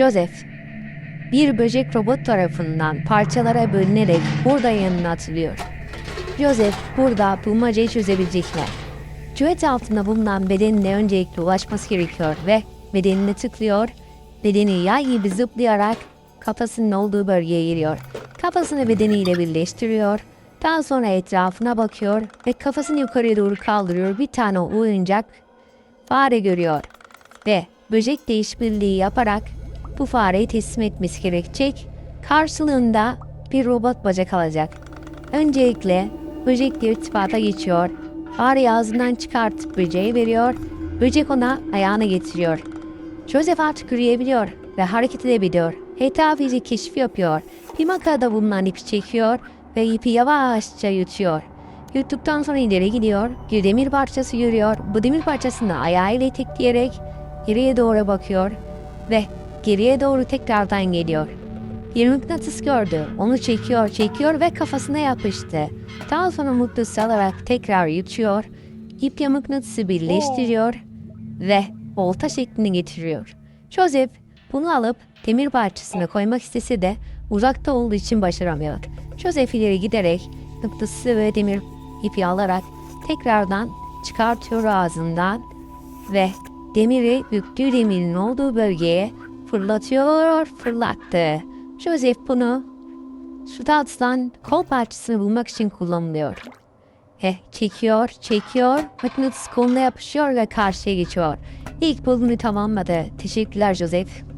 Joseph, bir böcek robot tarafından parçalara bölünerek burada yanına atılıyor. Joseph burada bulmacayı çözebilecekler. Cüet altında bulunan bedenine öncelikle ulaşması gerekiyor ve bedenine tıklıyor. Bedeni yay gibi zıplayarak kafasının olduğu bölgeye giriyor. Kafasını bedeniyle birleştiriyor. Daha sonra etrafına bakıyor ve kafasını yukarıya doğru kaldırıyor. Bir tane oyuncak fare görüyor. Ve böcekle işbirliği yaparak bu fareyi teslim etmesi gerekecek. Karşılığında bir robot bacak alacak. Öncelikle böcekle irtibata geçiyor. Fareyi ağzından çıkartıp böceğe veriyor. Böcek ona ayağına getiriyor. Joseph artık yürüyebiliyor ve hareket edebiliyor. Etrafı iyice keşif yapıyor. Bir makarada bulunan ipi çekiyor ve ipi yavaşça yutuyor. Yuttuktan sonra ileri gidiyor. Bir demir parçası görüyor. Bu demir parçasını ayağıyla itekleyerek geriye doğru bakıyor ve geriye doğru tekrardan geliyor. Bir mıknatıs gördü. Onu çekiyor, çekiyor ve kafasına yapıştı. Daha sonra mıknatısı alarak tekrar yutuyor. İple mıknatısı birleştiriyor ve volta şeklini getiriyor. Joseph bunu alıp demir parçasına koymak istese de uzakta olduğu için başaramıyor. Joseph ileri giderek mıknatısı ve demir ipi alarak tekrardan çıkartıyor ağzından ve demiri büktüğü demirin olduğu bölgeye fırlatıyor, fırlattı. Joseph bunu suda atılan kol parçasını bulmak için kullanılıyor. He, çekiyor, çekiyor, mıknatıs koluna yapışıyor ve karşıya geçiyor. İlk bölümü tamamladı. Teşekkürler Joseph.